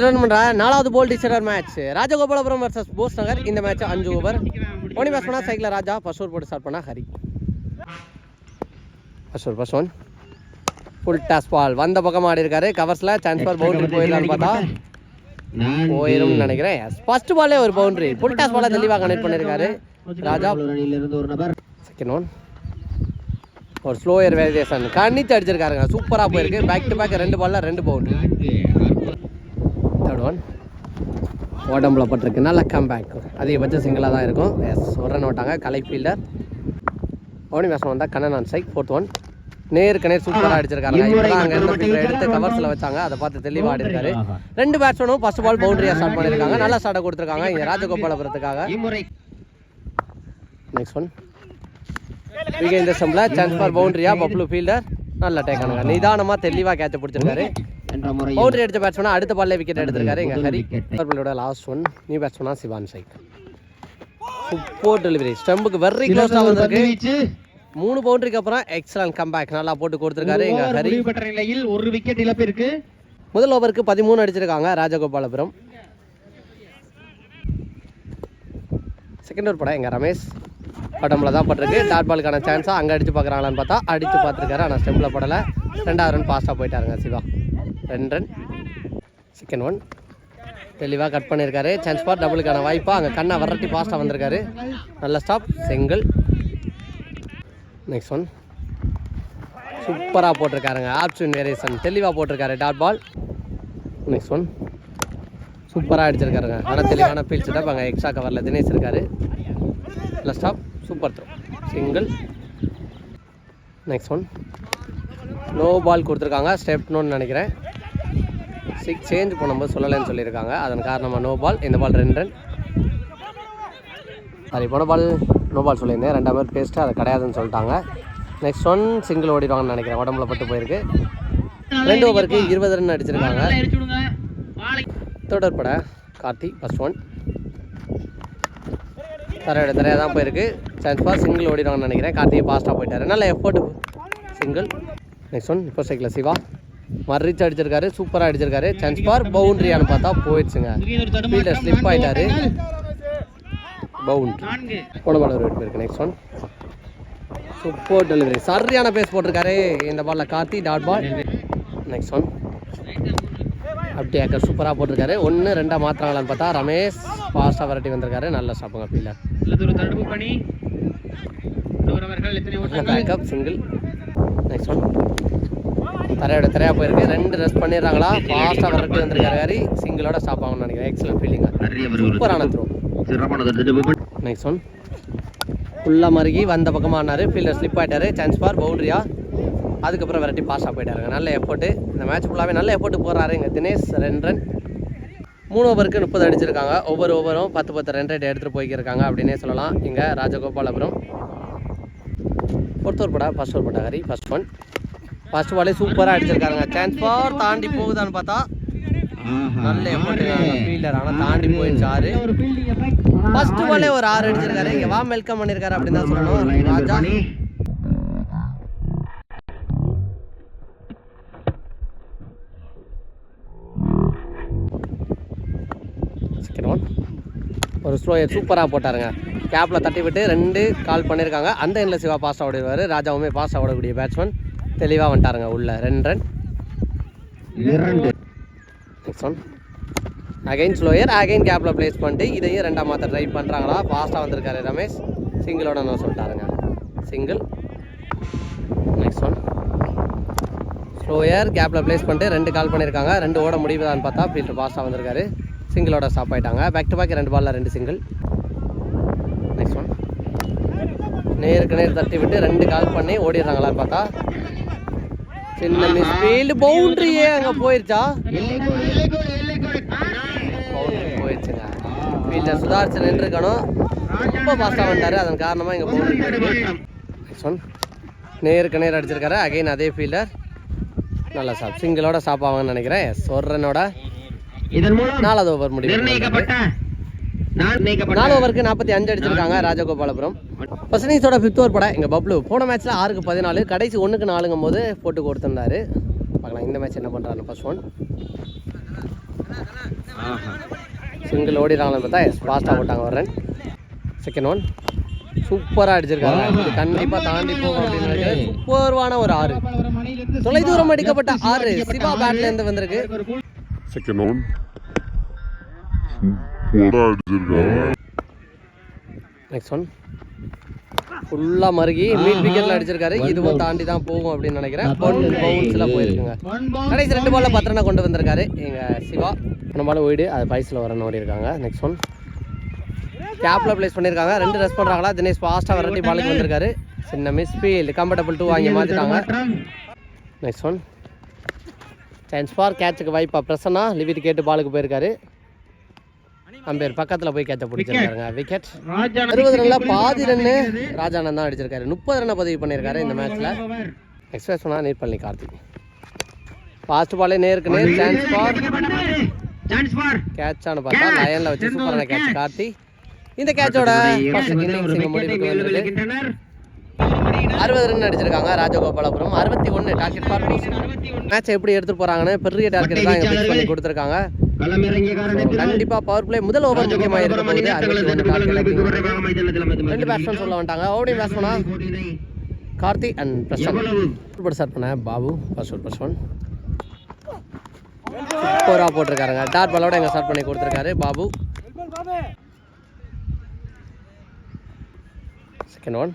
நாலாவது போல் டீச்சரர் match Rajagopalapuram versus Bose நகர். இந்த match அஞ்சு ஓவர் ஓனி பேஸ் பண்ணா சைக்கிள் ராஜா ஃபர்ஸ்ட் ஓவர் போட்டு ஸ்டார்ட் பண்ணா Hari. First over first one full toss ball வந்த பக்கம் ஆடி இருக்காரு. கவர்ஸ்ல சான்ஸ் ஃபார் பவுண்டரி போயிடலான்னு பார்த்தா போயிரும்னு நினைக்கிறேன். ஃபர்ஸ்ட் பாலே ஒரு பவுண்டரி ஃபுல் டாஸ் பாலை தெளிவாக கனெக்ட் பண்ணியிருக்காரு ராஜா. செகண்ட் ஒன் ஒரு ஸ்லோயர் வேரியேஷன் கண்ணித்து அடிச்சிருக்காருங்க. சூப்பராக போயிருக்கு. பேக் டு பேக் ரெண்டு பால்ல ரெண்டு பவுண்டரி தேர்ட் ஒன் உடம்புல பட்டிருக்கு நல்ல கம்பேக் அதிகபட்சம் சிங்கிளாக தான் இருக்கும். எஸ் ஒரு ரன் விட்டாங்க. கலை ஃபீல்டர் ஓனி மேசம் வந்தால் கண்ணன் ஆன் சைக் ஃபோர்த் ஒன் நேருக்கு நேர் சூப்பராக அடிச்சிருக்காங்க அங்கே இருந்த எடுத்து கவர்ஸில் வச்சாங்க. அதை பார்த்து தெளிவாக ஆடிருக்காரு. ரெண்டு பேட்ஸ்மேனும் ஃபர்ஸ்ட் பால் பவுண்டரியாக ஸ்டார்ட் பண்ணியிருக்காங்க நல்ல ஸ்டார்ட்டை கொடுத்துருக்காங்க. இங்கே ராஜகோபாலபுரத்துக்காக. நெக்ஸ்ட் ஒன் விகே இந்த சம்பில் சான்ஸ் ஃபார் பவுண்டரியா பப்ளு ஃபீல்டர் நல்ல டேக் ஆனுங்க நிதானமாக தெளிவாக கேட்ச பிடிச்சிருக்காரு. என்ற முறையில் பவுண்டரி அடிச்ச பேட்ஸ்மேனா அடுத்த பால்ல விக்கெட் எடுத்திருக்காரு. எங்க ஹரி. பர்பிளோட லாஸ்ட் ஒன் நியூ பேட்ஸ்மேனா சிவான் சைக். சூப்பர் டெலிவரி ஸ்டம்புக்கு வெரி க்ளோஸாக வந்திருக்கு. மூணு பவுண்டரிக்கு அப்புறம் எக்ஸலன்ட் கம்பேக் நல்லா போட்டு கொடுத்துருக்காரு. எங்க ஹரி. பெற்ற நிலையில் ஒரு விக்கெட் இழப்பிற்கு முதல் ஓவருக்கு பதிமூணு அடிச்சிருக்காங்க ராஜகோபாலபுரம். செகண்ட் ஓவர் படம் எங்க ரமேஷ். பட்டமில் தான் பட்டிருக்கு. டாட் பாலுக்கான சான்ஸாக அங்கே அடிச்சு பார்க்குறாங்களான்னு பார்த்தா அடிச்சு பார்த்துருக்காரு. ஆனால் ஸ்டெம்பில் படலை. ரெண்டாவது ரன் ஃபாஸ்ட்டாக போயிட்டாருங்க சிவா. ரெண்டு ரன் செகண்ட் ஒன் தெளிவாக கட் பண்ணியிருக்காரு சான்ஸ் பார் டபுளுக்கான வாய்ப்பாக அங்கே கண்ணை வரட்டி ஃபாஸ்ட்டாக வந்திருக்காரு. நல்ல ஸ்டாப் செங்கல் நெக்ஸ்ட் ஒன் சூப்பராக போட்டிருக்காருங்க. ஆப்ஷன் வேரியேஷன் தெளிவாக போட்டிருக்காரு. டாட் பால் நெக்ஸ்ட் ஒன் சூப்பராக அடிச்சிருக்காருங்க. ஆனால் தெளிவான ஃபீல் செட்டப் அங்கே எக்ஸ்ட்ரா கவரில் தினேஷ் இருக்காரு. நல்ல stop super throw single next one no ball கொடுத்துருக்காங்க. ஸ்டெப்னு நினைக்கிறேன். சிக்ஸ் சேஞ்ச் பண்ணும்போது சொல்லலைன்னு சொல்லியிருக்காங்க. அதன் காரணமாக நோ பால் இந்த பால் ரெண்டு ரன். அது போன பால் நோ பால் சொல்லியிருந்தேன். ரெண்டாம் பேர் பேசிட்டு அது கிடையாதுன்னு சொல்லிட்டாங்க. நெக்ஸ்ட் ஒன் சிங்கிள் ஓடிடுவாங்கன்னு நினைக்கிறேன். உடம்புல பட்டு போயிருக்கு. ரெண்டு ஓவருக்கு இருபது ரன் அடிச்சிருக்காங்க. தொடர்பட கார்த்தி ஃபஸ்ட் ஒன் தரையோட தரையாக தான் போயிருக்கு. சான்ஸ் பாஸ் சிங்கிள் ஓடிடுவாங்கன்னு நினைக்கிறேன். கார்த்திகை ஃபாஸ்ட்டாக போயிட்டார். நல்ல எஃபோர்ட் சிங்கிள் நெக்ஸ்ட் ஒன் இப்போ சைக்கிள் சிவா. மர்ரிச்சு அடிச்சிருக்காரு சூப்பராக அடிச்சிருக்காரு. சான்ஸ் பார் பவுண்ட்ரியான்னு பார்த்தா போயிடுச்சுங்க. ஃபீல்டர் ஸ்லிப் ஆயிட்டாரு. பவுண்ட்ரி போன பால் ஒரு வெயிட் இருக்கு நெக்ஸ்ட் ஒன் சூப்பர் டெலிவரி சரியான பேஸ் போட்டிருக்காரு. இந்த பாலில் Karthi dot ball next one அப்படி ஏக்கர் சூப்பராக போட்டிருக்காரு. ஒன்று ரெண்டாக மாத்திராங்களான்னு பார்த்தா ரமேஷ் ஃபாஸ்ட்டாக வரட்டி வந்திருக்காரு. நல்ல ஸ்டாப்புங்க ஃபீல்டர் சிங்கிள் நெக்ஸ்ட் ஒன் தரையோட தரையாக போயிருக்கு. ரெண்டு ரெஸ்ட் பண்ணிடுறாங்களா? ஃபாஸ்ட்டாக வரட்டி வந்திருக்காரு ஹரி. சிங்கிளோட ஸ்டாப் ஆகும்னு நினைக்கிறேன். எக்ஸலன்ட் ஃபீலிங்காக சூப்பரான த்ரோ நெக்ஸ்ட் ஒன் ஃபுல்லாக மருகி வந்த பக்கமாக ஆனார். ஃபீல்டர் ஸ்லிப் ஆயிட்டாரு. சான்ஸ் ஃபார் பவுண்டரியா அதுக்கப்புறம் விரட்டி பாஸாக போயிட்டாருங்க. நல்ல எஃபோர்ட்டு இந்த மேட்ச் ஃபுல்லாகவே நல்ல எஃபோர்ட்டு போடுறாரு இங்கே தினேஷ். ரெண்டு ரன் மூணு ஓவருக்கு முப்பது அடிச்சிருக்காங்க. ஒவ்வொரு ஓவரும் பத்து பத்து ரன் ரேட் எடுத்துகிட்டு போய்க்கிருக்காங்க அப்படின்னே சொல்லலாம். இங்கே ராஜகோபாலபுரம். ஃபோர்த் ஓவர் படா. ஃபர்ஸ்ட் ஓவர் படா. ஹரி ஃபர்ஸ்ட் ஒன் ஃபர்ஸ்ட் பாலே சூப்பராக அடிச்சிருக்காங்க சான்ஸ் ஃபார் தாண்டி போகுதான்னு பார்த்தா நல்ல எஃபோர்ட் ஃபீல்டர் ஆனால் தாண்டி போயிடுச்சு ஆறு. ஃபர்ஸ்ட் பாலே ஒரு ஆறு அடிச்சிருக்காரு. இங்க வா வெல்கம் பண்ணிருக்காரு அப்படின்னு தான் சொல்லணும். ராஜா. ஒரு ஸ்லோ சூப்பராக போட்டாருங்க. கேப்பில் தட்டி விட்டு ரெண்டு கால் பண்ணியிருக்காங்க அந்த எண்ணில் சிவா பாஸ் ஓடிடுவார். ராஜாவுமே பாஸ் ஓடக்கூடிய பேட்ஸ்மேன் தெளிவாக வந்துட்டாருங்க உள்ள. ரெண்டு ரன் இரண்டு. Next one again slower again கேப்பில் ப்ளேஸ் பண்ணிட்டு இதையும் ரெண்டாம் மாற்ற ட்ரை பண்ணுறாங்களா ஃபாஸ்ட்டாக வந்திருக்காரு ரமேஷ். சிங்கிளோட நான் சொல்லிட்டாருங்க சிங்கிள் நெக்ஸ்ட் ஒன் ஸ்லோயர் கேப்பில் ப்ளேஸ் பண்ணிட்டு ரெண்டு கால் பண்ணியிருக்காங்க ரெண்டு ஓட முடிவுதான்னு பார்த்தா ஃபீல்டர் ஃபாஸ்ட்டாக வந்திருக்காரு. சிங்கிளோட ஸ்டாப் ஆயிட்டாங்க. பேக் டு பேக் ரெண்டு பால்ல ரெண்டு சிங்கிள் நெக்ஸ்ட் ஒன் நேருக்கு நேர் தட்டி விட்டு ரெண்டு கால் பண்ணி ஓடிடுறாங்களான்னு பார்த்தா சின்ன மிஸ் ஃபீல்டு பவுண்ட்ரியே அங்கே போயிருச்சா? போயிடுச்சுங்க ஃபீல்டர் சுதாரிச்சு நின்றுக்கணும். ரொம்ப ஃபாஸ்ட்டாக வந்துட்டாரு அதன் காரணமாக இங்கே பவுண்டரி ஒன் நேருக்கு நேர் அடிச்சிருக்காரு. அகைன் அதே ஃபீல்டர் நல்லா சாப் சிங்கிளோட ஸ்டாப் ஆவாங்கன்னு நினைக்கிறேன். மூலம் நாலாவது ஓவர் முடிவு நாலு ஓவருக்கு நாற்பத்தி அஞ்சு அடிச்சிருக்காங்க ராஜகோபாலபுரம். ஃபர்ஸ்ட் இன்னிங்ஸோட ஃபிஃப்த் ஓவர் படம் எங்கள் பப்ளு போன மேட்ச்சில் ஆறுக்கு பதினாலு கடைசி ஒன்றுக்கு நாலுங்கும் போது போட்டு கொடுத்துருந்தாரு. பார்க்கலாம் இந்த மேட்ச் என்ன பண்ணுறாரு ஃபர்ஸ்ட் ஒன் சிங்கிள் ஓடிடுறாங்களே பார்த்தா எஸ் ஃபாஸ்ட்டாக போட்டாங்க ஒரு ரன் செகண்ட் ஒன் சூப்பராக அடிச்சிருக்காங்க. கண்டிப்பாக தாண்டி போகும் அப்படின்னு சூப்பர்வான ஒரு ஆறு. தொலைதூரம் அடிக்கப்பட்ட ஆறு. சிவா பேட்லேருந்து வந்திருக்கு. செகண்ட் ஒன் நெக்ஸ்ட் ஒன் ஃபுல்லாக மருகி மீட் விக்கெட்டில் அடிச்சிருக்காரு. இதுவும் தாண்டி தான் போகும் அப்படின்னு நினைக்கிறேன். ஒன் பவுன்ஸில் போயிருக்குங்க. கடைசி ரெண்டு பால்ல பத்து ரனை கொண்டு வந்திருக்காரு. எங்கள் சிவா. பால் ஓடி அது பைஸில் வரணும் ஓடி இருக்காங்க நெக்ஸ்ட் ஒன் கேப்பில் ப்ளேஸ் பண்ணியிருக்காங்க. ரெண்டு ரெஸ்ட் பண்ணுறாங்களா தினேஷ் ஃபாஸ்ட்டாக வரட்டி பாலுக்கு வந்திருக்காரு. சின்ன மிஸ் ஃபீல்டு கம்ஃபர்டபுள் டூ வாங்கி மாற்றிட்டாங்க நெக்ஸ்ட் ஒன் சான்ஸ் ஃபார் கேட்சுக்கு வாய்ப்பா பிரசன்னா. லிவிட் கேட்டு பாலுக்கு போயிருக்காரு. அம்பேர் பக்கத்தில் போய் கேட்ச பிடிச்சிருக்காருங்க. விக்கெட். அறுபது ரன்ல பாதி ரன்னு ராஜானந்த் தான் அடிச்சிருக்காரு. முப்பது ரன்னை பதிவு பண்ணியிருக்காரு இந்த மேட்ச்ல எக்ஸ்பிரஸ் பண்ணா நீட் பண்ணி கார்த்திக். ஃபாஸ்ட் பாலே நேருக்கு நேர். சான்ஸ் ஃபார் சான்ஸ் ஃபார் கேட்சானு பார்த்தா லயன்ல வச்சு சூப்பரான கேட்ச் கார்த்தி இந்த கேட்சோட ஃபர்ஸ்ட் இன்னிங்ஸ் முடிவுக்கு வந்திருக்கு அறுபது ரன் அடிச்சிருக்காங்க ராஜகோபாலபுரம். அறுபத்தி ஒன்று டார்கெட் ஃபார் மேட்ச் எப்படி எடுத்துட்டு போறாங்கன்னு பெரிய டார்கெட் தான் இங்க பிக்ஸ் பண்ணி கொடுத்துருக்காங்க. கண்டிப்பா பவர் பிளே முதல் ஓவர் இருக்க அமைந்து ரெண்டு பேட்ஸ்மேன் சொல்ல வந்துட்டாங்க. ஓடிங் பேட்ஸ்மனா கார்த்தி அண்ட் எவ்வளவு? சூப்பர் ஸ்டார்ட் பண்ண பாபு ஃபர்ஸ்ட் ஃபர்ஸ்ட் ஒன் சூப்பராக போட்டிருக்காருங்க. டாட் பாலோட எங்க ஸ்டார்ட் பண்ணி கொடுத்துருக்காரு பாபு. செகண்ட் ஒன்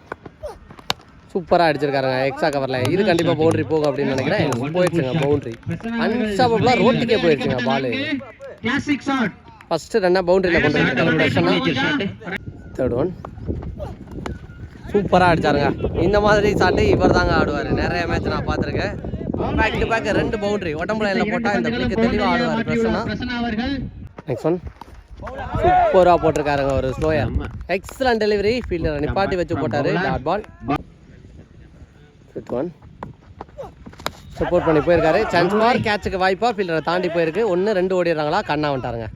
சூப்பராக அடிச்சிருக்காருங்க எக்ஸ்ட்ரா கவரில் இது கண்டிப்பாக பவுண்டரி போகும் அப்படின்னு நினைக்கிறேன். போயிடுச்சுங்க பவுண்டரி அன்ஸ்டாபபிளாக ரோட்டுக்கே போயிடுச்சுங்க பால். கிளாசிக் ஷாட் ஃபர்ஸ்ட் ரன்னாக பவுண்டரியில் கொண்டு தேர்ட் ஒன் சூப்பராக அடிச்சாருங்க. இந்த மாதிரி ஷாட்டு இவர் தாங்க ஆடுவார். நிறைய மேட்ச் நான் பார்த்துருக்கேன். பேக் டு பேக் ரெண்டு பவுண்டரி உடம்புல எல்லாம் போட்டால் இந்த பிள்ளைக்கு தெளிவாக ஆடுவார் பிரசன்னா. நெக்ஸ்ட் ஒன் சூப்பராக போட்டிருக்காருங்க ஒரு ஸ்லோயர் எக்ஸலன்ட் டெலிவரி ஃபீல்டர் நிப்பாட்டி வச்சு போட்டார். டாட் பால் ஒன் சப்போர்ட் பண்ணி போயிருக்காரு. சான்ஸ் பார் கேட்சுக்கு வாய்ப்பா ஃபீல்டரை தாண்டி போயிருக்கு. ஒன்று ரெண்டு ஓடிடுறாங்களா? கண்ணா வந்துட்டாருங்க.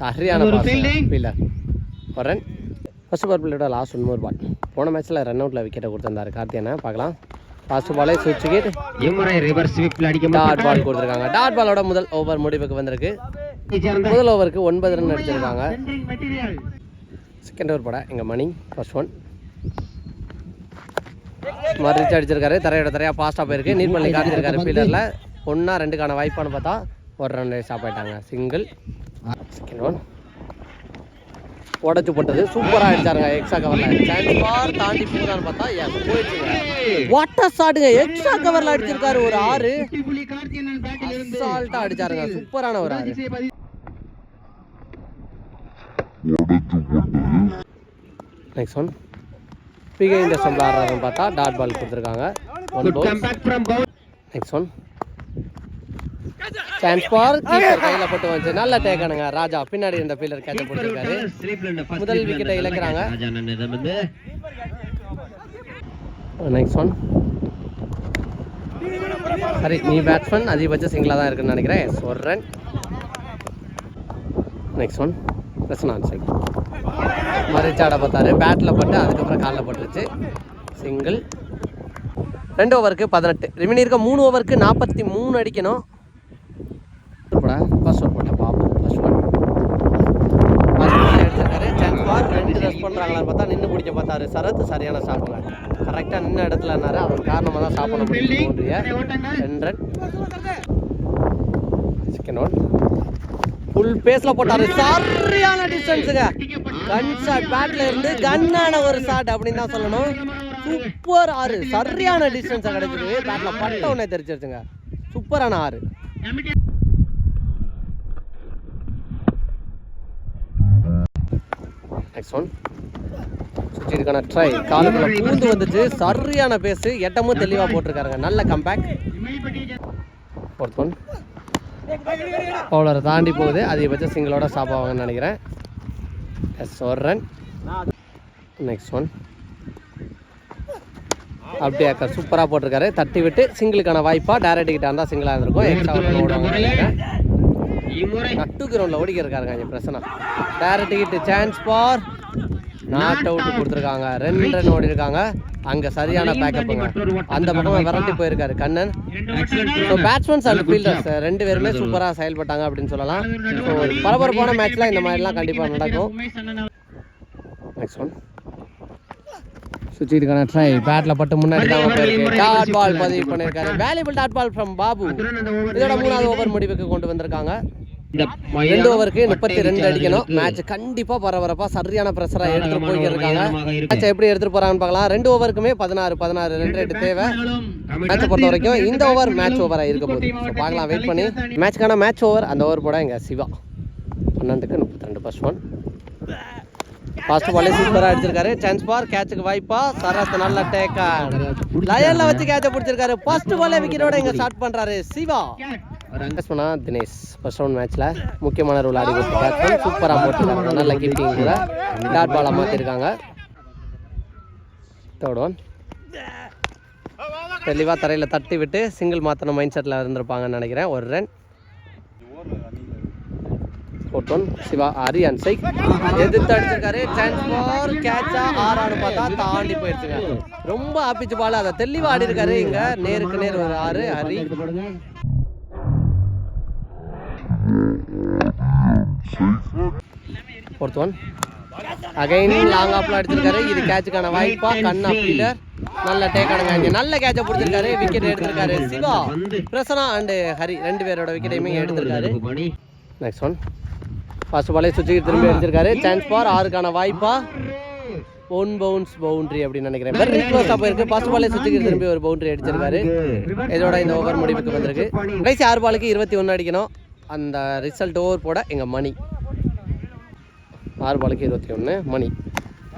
சரியான. ஃபீல்டர் ஒரு ரன் ஃபர்ஸ்ட் ஓவர் பிள்ளையோட லாஸ்ட் ஒன் மோர் பால் போன மேட்ச்சில் ரன் அவுட்டில் விக்கெட்டை கொடுத்துருந்தாரு கார்த்தியனை பார்க்கலாம். லாஸ்ட் பாலே சுவிட்ச் இம்முறை ரிவர்ஸ் ஸ்வீப்ல டாட் பால் கொடுத்துருக்காங்க. டாட் பாலோட முதல் ஓவர் முடிவுக்கு வந்திருக்கு. முதல் ஓவருக்கு ஒன்பது ரன் அடிச்சிருக்காங்க. செகண்ட் ஓவர் பட எங்கள் மணி ஃபர்ஸ்ட் ஒன் மறுச்சு அடிச்சிருக்காரு. தரையோட தரையா ஃபாஸ்ட்டாக போயிருக்கு. நீட் பண்ணி காட்டியிருக்காரு ஃபீல்டரில் ஒன்றா ரெண்டுக்கான வாய்ப்பான்னு பார்த்தா ஒரு ரன் ஸ்டாப் ஆயிட்டாங்க சிங்கிள் செகண்ட் ஒன் உடச்சு போட்டது. சூப்பராக அடிச்சாருங்க. எக்ஸ்ட்ரா கவரில் சான்ஸ் பார் தாண்டி போதான்னு பார்த்தா போயிடுச்சுங்க. வாட்டர் ஷாட்டுங்க எக்ஸ்ட்ரா கவரில் அடிச்சிருக்காரு. ஒரு ஆறு. புலி கார்த்தியன் பேட்டில் இருந்து அசால்ட்டாக அடிச்சாருங்க. சூப்பரான ஒரு ஆறு. நெக்ஸ்ட் ஒன் பிகே இண்டஸ்ட்ரம் ஆடுறாருன்னு பார்த்தா டாட் பால் கொடுத்துருக்காங்க. One bowl next one chance for keeper கையில போட்டு வந்து நல்ல டேக்கனுங்க ராஜா பின்னாடி இந்த ஃபீல்டர் கேட்ச் போட்டிருக்காரு முதல் wicket-ஐ இழக்கிறாங்க. நெக்ஸ்ட் ஒன் சரி நீ பேட்ஸ்மேன் அதிகபட்ச சிங்கிளாக தான் இருக்குன்னு நினைக்கிறேன். Yes, ஒரு ரன் நெக்ஸ்ட் ஒன் பிரச்சனை சைட் மறிச்சாட பார்த்தாரு. பேட்டில் பட்டு அதுக்கப்புறம் காலில் பட்டுருச்சு. சிங்கிள் ரெண்டு ஓவருக்கு பதினெட்டு. ரிமினி இருக்க மூணு ஓவருக்கு நாற்பத்தி மூணு அடிக்கணும். ஃபர்ஸ்ட் ஓவர் போட்டேன். பாபு ஃபர்ஸ்ட் ஒன் எடுத்திருக்காரு. Chance for. ரெண்டு ரெஸ்ட் பண்ணுறாங்களான்னு பார்த்தா நின்று பிடிக்க பார்த்தாரு. சரத் சரியான ஸ்டாப்புங்க கரெக்டாக நின்ன இடத்துலனாரு அவன் காரணமாக தான் ரெண்டு ரன் செகண்ட் ஒன் ஃபுல் பேஸ்ல போட்டாரு. சரியான டிஸ்டன்ஸுங்க கன் ஷாட் பேட்ல இருந்து கன்னான ஒரு ஷாட் அப்படின்னு தான் சொல்லணும். சூப்பர் ஆறு. சரியான டிஸ்டன்ஸ் கிடைச்சது. பேட்ல பட்ட உடனே தெரிச்சிருச்சுங்க சூப்பரான ஆறு. நெக்ஸ்ட் ஒன் சுற்றிருக்கான ட்ரை காலுக்குள்ள பூந்து வந்துச்சு. சரியான பேஸு எட்டமும் தெளிவாக போட்டிருக்காருங்க. நல்ல கம்பேக் ஃபோர்த் ஒன் பவுலரை தாண்டி போகுது. அதிகபட்சம் சிங்கிளோட ஸ்டாப் ஆவாங்கன்னு நினைக்கிறேன். எஸ் நெக்ஸ்ட் ஒன் அப்படியே அக்கா சூப்பராக போட்டிருக்காரு. தட்டி விட்டு சிங்கிளுக்கான வாய்ப்பா டேரக்ட் கிட்ட இருந்தால் சிங்கிளாக இருந்திருக்கும். எக்ஸ்ட்ரா நட்டு கிரவுண்டில் ஓடிக்கிருக்காருங்க இங்கே பிரச்சனை. டேரக்ட் கிட்ட சான்ஸ் ஃபார் நாட் அவுட் கொடுத்துருக்காங்க. ரெண்டு ரன் ஓடி இருக்காங்க அங்கே சரியான பேக்கப்புங்க அந்த பக்கமாக விரட்டி போயிருக்காரு Kannan. So batsmen and fielders ரெண்டு பேருமே சூப்பராக செயல்பட்டாங்க அப்படின்னு சொல்லலாம். ஸோ ஒரு பரபரப்பான மேட்ச்லாம் இந்த மாதிரிலாம் கண்டிப்பாக நடக்கும். நெக்ஸ்ட் ஒன் சுச்சிட்டுக்கான ட்ரை பேட்டில் பட்டு முன்னாடி தான் போயிருக்கு. டாட் பால் பதிவு பண்ணியிருக்காரு. Valuable dot ball from Babu இதோட மூணாவது ஓவர் முடிவுக்கு கொண்டு வந்திருக்காங்க. ரெண்டு ஓவருக்கு முப்பத்தி ரெண்டு அடிக்கணும். மேட்ச் கண்டிப்பா பரபரப்பா சரியான ப்ரெஷரா எடுத்துட்டு மேட்ச் எப்படி எடுத்துட்டு போறாங்கன்னு பார்க்கலாம். ரெண்டு ஓவருக்குமே பதினாறு பதினாறு ரெண்டு ரேட்டு தேவை. மேட்சை பொறுத்த வரைக்கும் இந்த ஓவர் மேட்ச் ஓவரா இருக்க போகுது. பார்க்கலாம் வெயிட் பண்ணி. மேட்ச்க்கான மேட்ச் ஓவர் அந்த ஓவர் போட எங்க சிவா. பன்னெண்டுக்கு முப்பத்தி ரெண்டு ஃபர்ஸ்ட் ஒன் ஃபர்ஸ்ட் பாலே சூப்பரா அடிச்சிருக்காரு. சான்ஸ் பார் கேட்சுக்கு வாய்ப்பா. சரத் நல்ல டேக்கா லயன்ல வச்சு கேட்ச பிடிச்சிருக்காரு. ஃபர்ஸ்ட் பாலே விக்கெட்டோட இங்க ஸ்டார்ட் பண்றாரு சிவா. பேட்ஸ்மனா தினேஷ் ஃபர்ஸ்ட் ரவுண்ட் மேட்ச்ல முக்கியமான ரோல் ஆடி கொடுத்த பேட்ஸ்மேன் சூப்பராக போட்டுருக்காங்க நல்ல கீப்பிங் கூட. டாட் பாலாக மாற்றிருக்காங்க தேர்ட் ஒன் தெளிவாக தரையில் தட்டி விட்டு சிங்கிள் மாற்றின மைண்ட் செட்டில் இருந்திருப்பாங்கன்னு நினைக்கிறேன். ஒரு run fourth one Siva Hari and சைக். எதிர்த்து அடிச்சிருக்காரு. சான்ஸ் ஃபார் கேட்சா ஆறான்னு பார்த்தா தாண்டி போயிடுச்சுங்க ரொம்ப ஆப்பிச்சு பால் அதை தெளிவாக ஆடி இருக்காரு இங்கே. நேருக்கு நேர் ஒரு ஆறு Hari fourth one again long ஆப்லாம் எடுத்திருக்காரு இது கேட்சுக்கான வாய்ப்பா. கண்ணா ஃபீல்டர் நல்ல டேக்கானுங்க நல்ல கேட்சை பிடிச்சிருக்காரு. விக்கெட் எடுத்திருக்காரு. சிவா பிரசனா அண்டு ஹரி ரெண்டு பேரோட விக்கெட்டையுமே எடுத்திருக்காரு. நெக்ஸ்ட் ஒன் ஃபர்ஸ்ட் பாலே சுவிட்சுக்கு திரும்பி எடுத்திருக்காரு சான்ஸ் ஃபார் ஆறுக்கான வாய்ப்பா. ஒன் பவுன்ஸ் பவுண்டரி அப்படின்னு நினைக்கிறேன். வெரி க்ளோஸாக போயிருக்கு. ஃபர்ஸ்ட் பாலே சுவிட்சுக்கு திரும்பி ஒரு பவுண்டரி அடிச்சிருக்காரு. இதோட இந்த ஓவர் முடிவுக்கு வந்திருக்கு. கடைசி ஆறு பாலுக்கு இருபத்தி ஒன்று அடிக்கணும்? அந்த ரிசல்ட் ஓவர் போட எங்கள் மணி. ஆறு பாலுக்கு இருபத்தி ஒன்று மணி.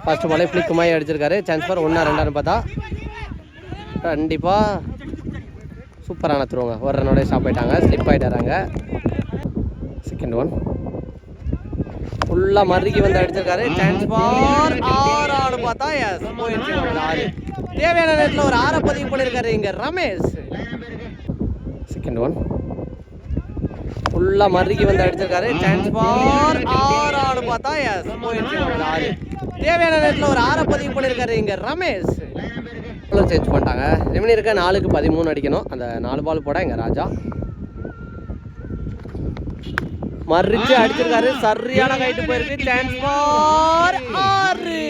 ஃபஸ்ட்டு பாலே ஃப்ளிக் மாதிரி அடிச்சிருக்காரு. சான்ஸ் ஃபார் ஒன்றா ரெண்டான்னு பார்த்தா கண்டிப்பாக சூப்பரான த்ரோங்க ஒரு ரன்னோடய ஸ்டாப் ஆயிட்டாங்க. ஸ்லிப் ஆகிட்டாராங்க செகண்ட் ஒன் ஃபுல்லாக மறுக்கி வந்து அடிச்சிருக்காரு. சான்ஸ் ஃபார் ஆறான்னு பார்த்தா எஸ் போயிடுச்சு. ஆறு தேவையான நேரத்தில் ஒரு ஆறை பதிவு பண்ணியிருக்காரு இங்கே ரமேஷ். செகண்ட் ஒன் ஃபுல்லாக மறுக்கி வந்து அடிச்சிருக்காரு. சான்ஸ் ஃபார் ஆறான்னு பார்த்தா போயிடுச்சு ஒரு ஆறு. தேவையான நேரத்தில் ஒரு ஆறை பதிவு பண்ணியிருக்காரு இங்கே ரமேஷ். சேஞ்ச் பண்ணிட்டாங்க. ரெமினி இருக்க நாலுக்கு பதிமூணு அடிக்கணும். அந்த நாலு பால் போட எங்கள் ராஜா. மறிச்சு அடிச்சிருக்காரு. சரியான கைட்டு போயிருக்கு. சான்ஸ் ஃபார் ஆறு.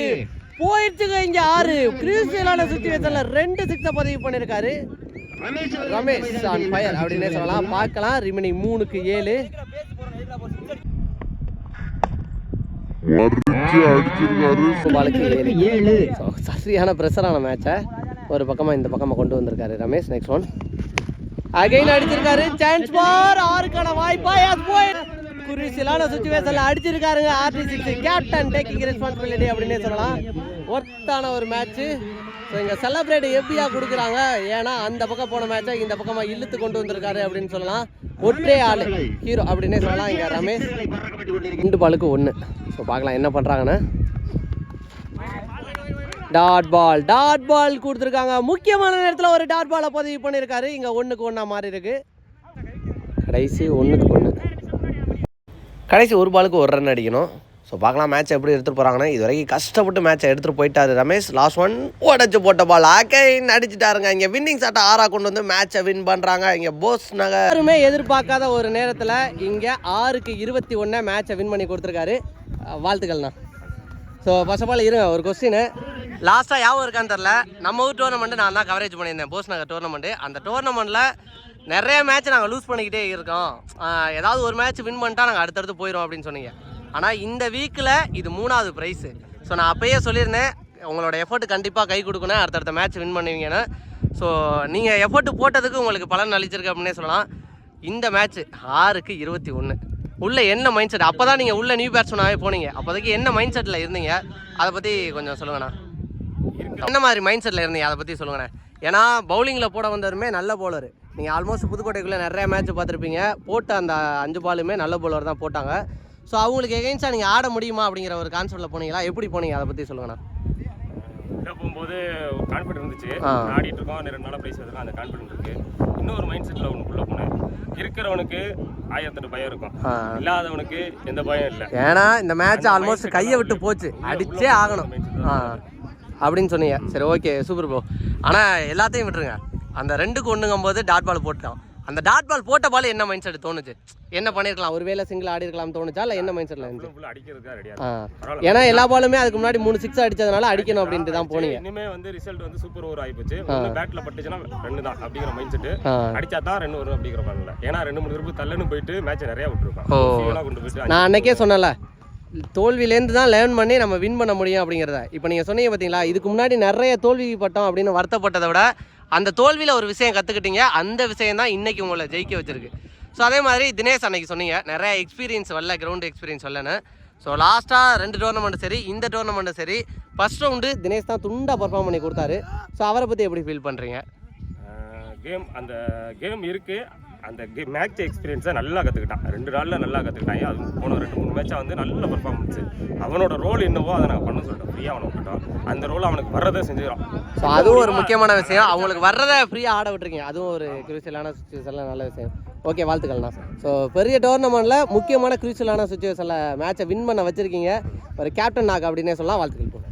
போயிடுச்சுங்க இங்க ஆறு. கிறிஸ்டியலான சுச்சுவேஷன்ல ரெண்டு சிக்ஸை பதிவு பண்ணியிருக்காரு. ரமேஷ் ஆன் ஃபயர் அப்படின்னே சொல்லலாம். பார்க்கலாம். ரிமைனிங் மூணுக்கு ஏழு. சரியான ப்ரெஷரான மேட்சை ஒரு பக்கமாக இந்த பக்கமாக கொண்டு வந்திருக்காரு ரமேஷ். நெக்ஸ்ட் ஒன் அகைன் அடிச்சிருக்காரு. சான்ஸ் ஃபார் ஆறுக்கான வாய்ப்பா. எஸ் போய் குருசிலான சுச்சுவேஷனில் அடிச்சிருக்காருங்க ஆர்டி சிக்ஸ் கேப்டன் டேக்கிங் ரெஸ்பான்சிபிலிட்டி அப்படின்னே சொல்லலாம். ஒர்த்தான ஒரு மேட்ச்சு ஸோ இங்கே செலப்ரேட் எப்படியா கொடுக்குறாங்க. ஏன்னா அந்த பக்கம் போன மேட்சை இந்த பக்கமாக இழுத்து கொண்டு வந்திருக்காரு அப்படின்னு சொல்லலாம். ஒற்றே ஆள் ஹீரோ அப்படின்னே சொல்லலாம் இங்கே ரமேஷ் ரெண்டு பாலுக்கு ஒன்று ஸோ பார்க்கலாம் என்ன பண்ணுறாங்கன்னு டாட் பால் டாட் பால் கொடுத்துருக்காங்க. முக்கியமான நேரத்தில் ஒரு டாட் பாலை பதிவு பண்ணியிருக்காரு. இங்கே ஒன்றுக்கு ஒன்றா மாறி இருக்கு. கடைசி ஒன்றுக்கு ஒன்று கடைசி ஒரு பாலுக்கு ஒரு ரன் அடிக்கணும். ஸோ பார்க்கலாம் மேட்ச் எப்படி எடுத்துகிட்டு போகிறாங்கன்னு இது வரைக்கும் கஷ்டப்பட்டு மேட்சை எடுத்துகிட்டு போயிட்டாரு ரமேஷ். லாஸ்ட் ஒன் உடச்சி போட்ட பால் ஆக்கைன்னு அடிச்சிட்டாருங்க. இங்கே வின்னிங் சாட்டை ஆறாக கொண்டு வந்து மேட்சை வின் பண்ணுறாங்க இங்கே போஸ் நகர். யாருமே எதிர்பார்க்காத ஒரு நேரத்தில் இங்கே ஆறுக்கு இருபத்தி ஒன்றை மேட்சை வின் பண்ணி கொடுத்துருக்காரு. வாழ்த்துக்கள்ண்ணா. ஸோ ஃபர்ஸ்ட் ஆஃப் ஆல் இருங்க ஒரு கொஸ்டின் லாஸ்ட்டாக யாவும் இருக்கான்னு தெரில நம்ம ஊர் டோர்னமெண்ட்டு நான் தான் கவரேஜ் பண்ணியிருந்தேன். போஸ் நகர் டோர்னமெண்ட்டு அந்த டோர்னமெண்ட்டில் நிறைய மேட்ச் நாங்கள் லூஸ் பண்ணிக்கிட்டே இருக்கோம். ஏதாவது ஒரு மேட்ச் வின் பண்ணிட்டா நாங்கள் அடுத்தடுத்து போயிடும் அப்படின்னு சொன்னீங்க. ஆனால் இந்த வீக்கில் இது மூணாவது ப்ரைஸு ஸோ நான் அப்போயே சொல்லியிருந்தேன் உங்களோட எஃபர்ட் கண்டிப்பாக கை கொடுக்கணும் அடுத்தடுத்த மேட்ச் வின் பண்ணுவீங்கன்னு. ஸோ நீங்கள் எஃபர்ட் போட்டதுக்கு உங்களுக்கு பலன் அளிச்சிருக்கு அப்படின்னே சொல்லலாம். இந்த மேட்ச் ஆறுக்கு இருபத்தி ஒன்று உள்ளே என்ன மைண்ட் செட் அப்போ தான் நீங்கள் உள்ளே நியூ பேட்ஸ்மேனாகவே போனீங்க. அப்போதைக்கு என்ன மைண்ட் செட்டில் இருந்தீங்க? அதை பற்றி கொஞ்சம் சொல்லுங்கண்ணா. என்ன மாதிரி மைண்ட் செட்டில் இருந்தீங்க? அதை பற்றி சொல்லுங்கண்ணே. ஏன்னா பவுலிங்கில் போட வந்தவருமே நல்ல bowler. நீங்கள் ஆல்மோஸ்ட் புதுக்கோட்டைக்குள்ளே நிறைய மேட்ச் பார்த்துருப்பீங்க. போட்ட அந்த அஞ்சு பாலுமே நல்ல பவுலர் தான் போட்டாங்க. ஸோ அவங்களுக்கு எகெயின்ஸ்டாக நீங்கள் ஆட முடியுமா அப்படிங்கிற ஒரு கான்செப்டில் போனீங்களா? எப்படி போனீங்க? அதை பற்றி சொல்லுங்கண்ணா. உள்ள போகும்போது கான்ஃபிடன்ட் இருந்துச்சு. ஆடிட்டு இருக்கோம். ரெண்டு நாளாக ப்ரைஸ் வந்துருக்கோம் அந்த கான்ஃபிடன்ட் இருக்கு. இன்னும் ஒரு மைண்ட் செட்டில் ஒன்றுக்குள்ளே போனேன். இருக்கிறவனுக்கு ஆயிரத்தெட்டு பயம் இருக்கும். இல்லாதவனுக்கு எந்த பயம் இல்லை. ஏன்னா இந்த மேட்ச் ஆல்மோஸ்ட் கையை விட்டு போச்சு. அடிச்சே ஆகணும். அப்படின்னு சொன்னீங்க. சரி ஓகே சூப்பர் ப்ரோ ஆனால் எல்லாத்தையும் விட்டுருங்க. அந்த ரெண்டுக்கு ஒன்றுங்கும் போது டாட் பால் போட்டோம் அந்த டாட் பால் போட்ட பால் என்ன மைண்ட் செட் தோணுச்சு? என்ன பண்ணிருக்கலாம்? ஒருவேளை சிங்கிள் ஆடி இருக்கலாம் தோணுச்சா? இல்லை என்ன மைண்ட் செட்ல இருந்துச்சு? ஏன்னா எல்லா பாலுமே அதுக்கு முன்னாடி மூணு சிக்ஸ் அடிச்சதுனால அடிக்கணும் அப்படின்ட்டு தான் போனீங்க. இனிமே வந்து ரிசல்ட் வந்து சூப்பர் ஓவர் ஆகி போச்சு ஒன்று பேட்ல பட்டுச்சுன்னா ரெண்டு தான் அப்படிங்கிற மைண்ட் செட் அடிச்சா தான் ரெண்டு வரும் அப்படிங்கிற மாதிரி ஏன்னா ரெண்டு மூணு திருப்பி தள்ளுன்னு போயிட்டு மேட்ச் நிறைய போயிட்டு நான் அன்னைக்கே சொன்னல தோல்வியிலேருந்து தான் லேர்ன் பண்ணி நம்ம வின் பண்ண முடியும் அப்படிங்கிறத. இப்போ நீங்கள் சொன்னீங்க பார்த்தீங்களா இதுக்கு முன்னாடி நிறைய தோல்வி பட்டோம் அப்படின்னு வருத்தப்பட்டதை விட அந்த தோல்வியில் ஒரு விஷயம் கற்றுக்கிட்டீங்க அந்த விஷயம் தான் இன்றைக்கி உங்களை ஜெயிக்க வச்சிருக்கு. ஸோ அதே மாதிரி தினேஷ் அன்னைக்கு சொன்னீங்க. நிறைய எக்ஸ்பீரியன்ஸ் வரல கிரவுண்டு எக்ஸ்பீரியன்ஸ் வரலன்னு. ஸோ லாஸ்ட்டாக ரெண்டு டோர்னமெண்ட்டும் சரி இந்த டோர்னமெண்ட்டும் சரி. ஃபஸ்ட் ரவுண்டு தினேஷ் தான் துண்டாக பர்ஃபார்ம் பண்ணி கொடுத்தாரு. ஸோ அவரை பற்றி எப்படி ஃபீல் பண்ணுறீங்க கேம் அந்த கேம் இருக்குது அந்த மேட்ச் எக்ஸ்பீரியன்ஸை நல்லா கற்றுக்கிட்டான் ரெண்டு நாளில் நல்லா கற்றுக்கிட்டாங்க அது போன ரெண்டு மூணு மேட்சாக வந்து நல்ல பர்ஃபார்மன்ஸ் அவனோட ரோல் என்னவோ அதை நாங்கள் பண்ண சொல்லிட்டோம். ஃப்ரீயாக அவனை விட்டுட்டோம். அந்த ரோல் அவனுக்கு வர்றதை செஞ்சிடறான் ஸோ அதுவும் ஒரு முக்கியமான விஷயம். அவங்களுக்கு வர்றதை ஃப்ரீயாக ஆட விட்டுருக்கீங்க. அதுவும் ஒரு குரூசியலான சுச்சுவேஷனில் நல்ல விஷயம். ஓகே வாழ்த்துக்கள்ண்ணா. ஸோ பெரிய டோர்னமெண்ட்டில் முக்கியமான குரூசியலான சுச்சுவேஷனில் மேட்சை வின் பண்ண வச்சிருக்கீங்க. ஒரு கேப்டன் நாக் அப்படின்னே சொல்லலாம். வாழ்த்துக்கள். bro.